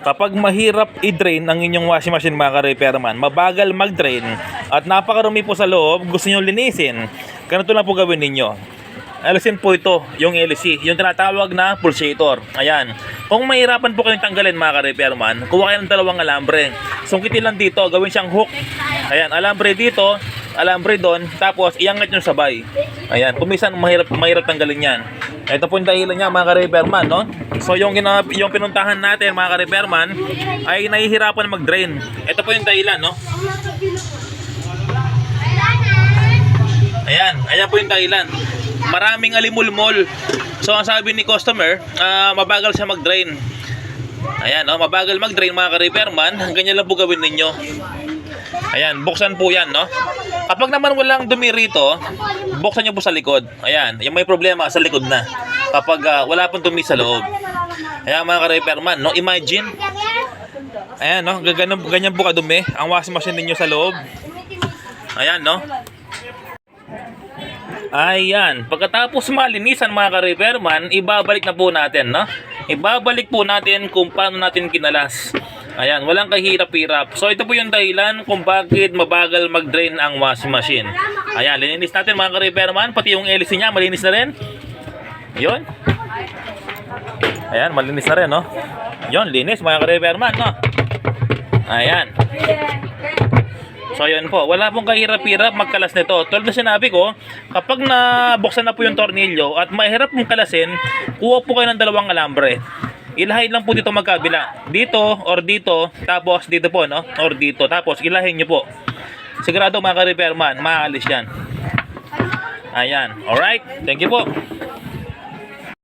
Kapag mahirap i-drain ang inyong washing machine mga ka-repairman, mabagal mag-drain at napakarumi po sa loob, gusto nyo linisin, ganito lang po gawin ninyo. Alisin po ito, yung LC, yung tinatawag na pulsator. Ayan. Kung mahirapan po kayong tanggalin mga ka-repairman, kuha kayo ng dalawang alambre. Sungkitin lang dito, gawin siyang hook. Ayan, alambre dito, alambre doon, tapos iangat nyo sabay. Ayan, kumisan mahirap, mahirap tanggalin yan. Ito po yung dahilan niya mga ka-repairman, no? So yung, gina, yung pinuntahan natin mga ka-repairman ay nahihirapan mag-drain. Ito po yung dahilan, no? Ayan, ayan po yung dahilan. Maraming alimulmol. So ang sabi ni customer, ah, mabagal siya mag-drain. Ayan, no? mabagal mag-drain mga ka-repairman. Ganyan lang po gawin ninyo. Ayan, buksan po yan, no? Kapag naman walang dumi rito, buksan nyo po sa likod. Ayan, yung may problema sa likod na. Kapag ah, wala pong dumi sa loob. Ayan mga ka-repairman, no? Imagine. Ayan, no? Ganyan, ganyan po kadumi ang washing machine ninyo sa loob. Ayan, no? Ayan, pagkatapos malinisan mga ka-repairman, ibabalik na po natin, no? Ibabalik po natin kung paano natin kinalas. Ayan, walang kahirap-hirap. So ito po yung dahilan kung bakit mabagal mag-drain ang washing machine. Ayan, lininis natin mga ka-repairman, pati yung LC niya, malinis na rin. Yun. Ayan, malinis na rin, no? Yun, linis mga ka-repairman, no? Ayan. So yun po, wala pong kahirap-hirap magkalas nito. Tulad na sinabi ko, kapag nabuksan na po yung tornilyo at mahirap mong kalasin, kuha po kayo ng dalawang alambre. Ilahin lang po dito magkabila. Dito or dito, tapos dito po, no? Or dito, tapos ilahin nyo po. Sigurado mga ka-repairman, maaalis yan. Ayan, alright. Thank you po.